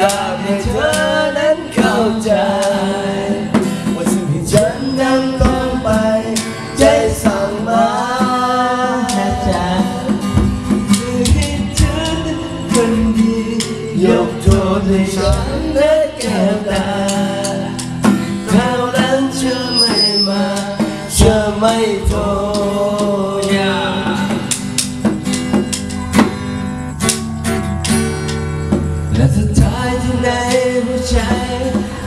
อยากให้เธอนั้นเข้าใจว่าสิ่งที่ฉันนั้นต้องไป ใจสั่งมานะจ๊ะคือคิดถึงคนดียกโทษให้ฉันและแก้วตาคราวนั้นเธอไม่มาเธอไม่โทรและสุดท้าย ที่ในหัวใจ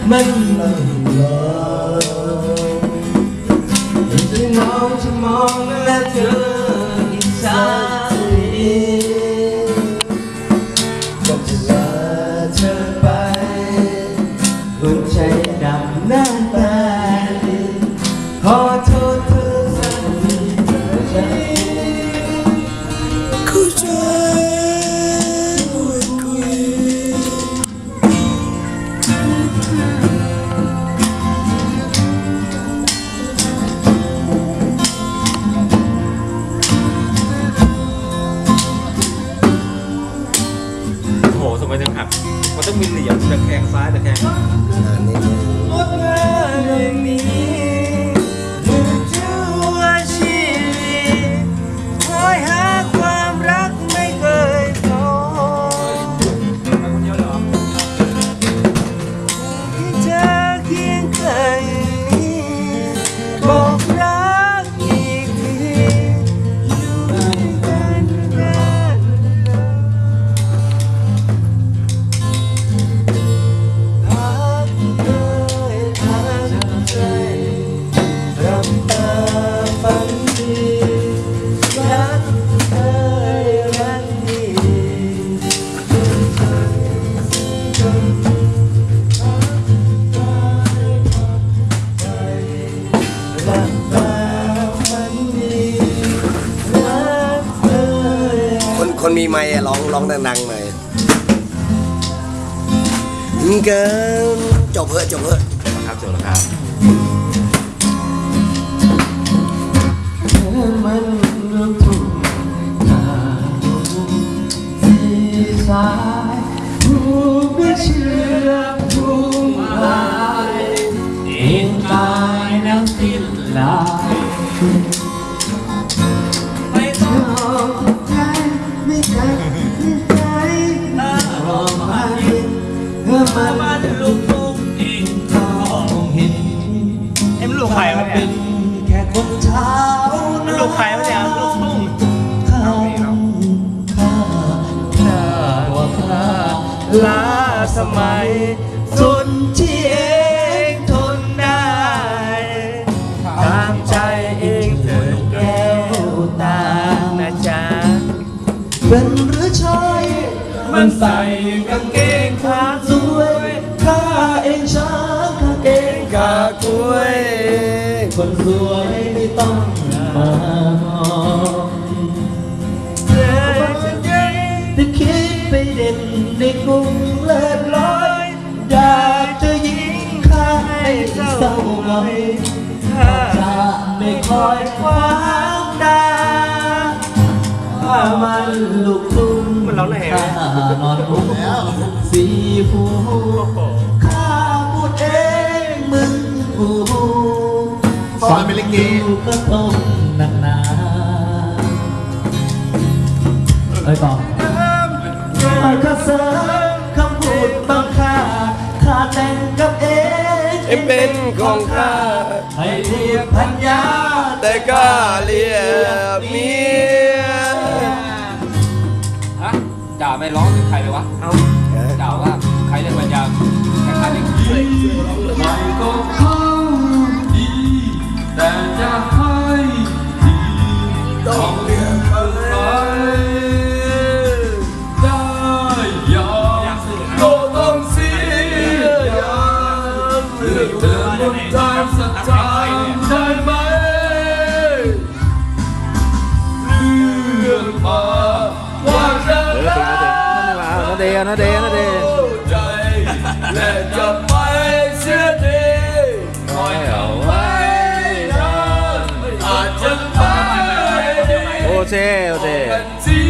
มันไม่ยอมที่น้องจะมองและเธออีกสักทีก็จะลาเธอไปหัวใจดำหน้าตาย มันต้องมีเหลี่ คนมีไมค์อะร้องร้องดังๆหน่อยเกินจบเพอะจบเพื่อะครับจบแล้วครับมันรู้ทุกทางที่สายผู้ไม่เชื่อผู้หายเองตายแล้วสิ้นลายไม่ต้อง ไม่จัดนิสัยรอมาเมื่อมาลูกลุกเองก็เห็นเอ็มลูกใครวะเนี่ยแค่คนเช้าลูกใครวะเนี่ยลูกทุ่งข้าข้าข้าว่าข้าลาสมัย มันใส่กางเกงขาสวยข้าเองช้างข้าเองกากล้วย คนสวยไม่ต้องมามองเธอจะได้แต่คิดไปเด่นในกรุงเลิศลอย อยากจะยิงข้าให้เศร้าหน่อยข้าจะไม่คอยขวางดาข้ามันลูกทุ่ ร้องได้ไงวะข้านอนอุ้มสีฟูข้าพูดเองมึงกูฟังเป็นลิเกก็ต้องหนักหนาเอ้ยต่อ ข้าเสริมคำพูดบางค่าข้าแต่งกับเองเอ็มเป็นของข้า ให้เทียบพันยาแต่กล้าเรียบเมี ไม่ก็เข้าานอาจจ